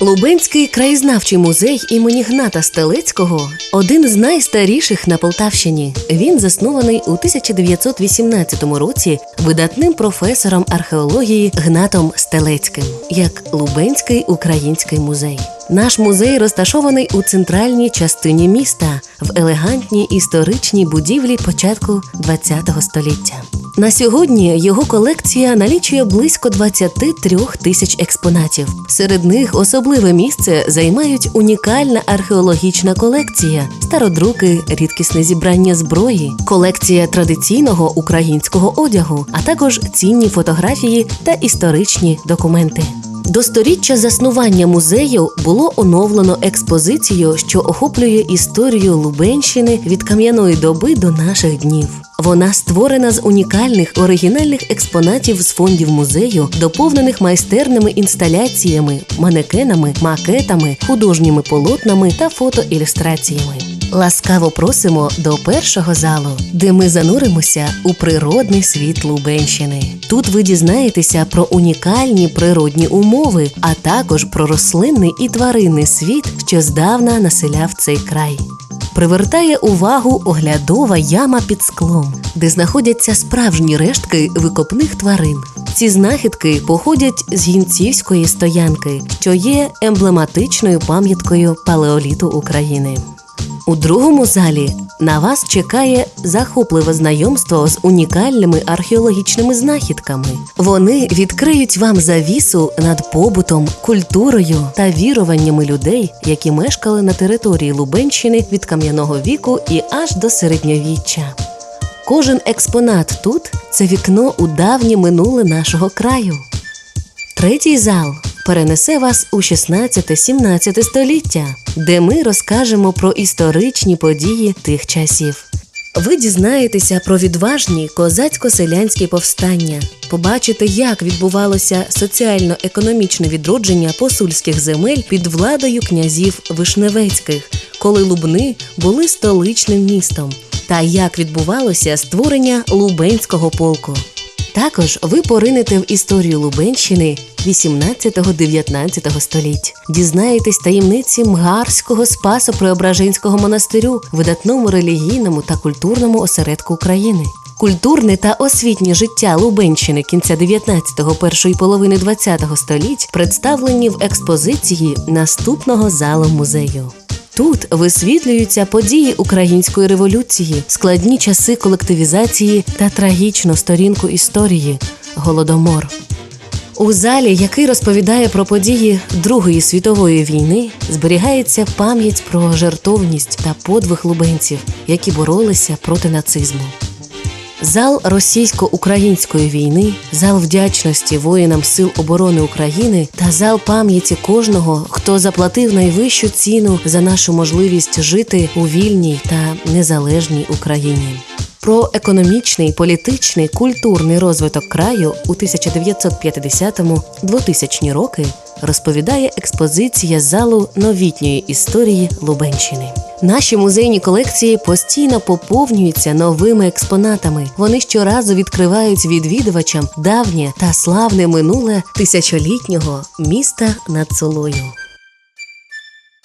Лубенський краєзнавчий музей імені Гната Стелецького один з найстаріших на Полтавщині. Він заснований у 1918 році видатним професором археології Гнатом Стелецьким як Лубенський український музей. Наш музей розташований у центральній частині міста в елегантній історичній будівлі початку ХХ століття. На сьогодні його колекція налічує близько 23 тисяч експонатів. Серед них особливе місце займають унікальна археологічна колекція, стародруки, рідкісне зібрання зброї, колекція традиційного українського одягу, а також цінні фотографії та історичні документи. До сторіччя заснування музею було оновлено експозицію, що охоплює історію Лубенщини від кам'яної доби до наших днів. Вона створена з унікальних оригінальних експонатів з фондів музею, доповнених майстерними інсталяціями, манекенами, макетами, художніми полотнами та фотоілюстраціями. Ласкаво просимо до першого залу, де ми зануримося у природний світ Лубенщини. Тут ви дізнаєтеся про унікальні природні умови, а також про рослинний і тваринний світ, що здавна населяв цей край. Привертає увагу оглядова яма під склом, де знаходяться справжні рештки викопних тварин. Ці знахідки походять з гінцівської стоянки, що є емблематичною пам'яткою палеоліту України. У другому залі на вас чекає захопливе знайомство з унікальними археологічними знахідками. Вони відкриють вам завісу над побутом, культурою та віруваннями людей, які мешкали на території Лубенщини від кам'яного віку і аж до середньовіччя. Кожен експонат тут це вікно у давнє минуле нашого краю. Третій зал перенесе вас у 16-17 століття, де ми розкажемо про історичні події тих часів. Ви дізнаєтеся про відважні козацько-селянські повстання, побачите, як відбувалося соціально-економічне відродження посульських земель під владою князів Вишневецьких, коли Лубни були столичним містом, та як відбувалося створення Лубенського полку. Також ви поринете в історію Лубенщини 18-19 століть. Дізнаєтесь таємниці Мгарського Спасо-Преображенського монастирю, видатному релігійному та культурному осередку України. Культурне та освітнє життя Лубенщини кінця 19-го, першої половини 20-го століть представлені в експозиції наступного залу музею. Тут висвітлюються події української революції, складні часи колективізації та трагічну сторінку історії голодомор. У залі, який розповідає про події Другої світової війни, зберігається пам'ять про жертовність та подвиг лубенців, які боролися проти нацизму. Зал російсько-української війни, зал вдячності воїнам Сил оборони України та зал пам'яті кожного, хто заплатив найвищу ціну за нашу можливість жити у вільній та незалежній Україні. Про економічний, політичний, культурний розвиток краю у 1950-2000 роки розповідає експозиція залу новітньої історії Лубенщини. Наші музейні колекції постійно поповнюються новими експонатами. Вони щоразу відкривають відвідувачам давнє та славне минуле тисячолітнього міста над Солою.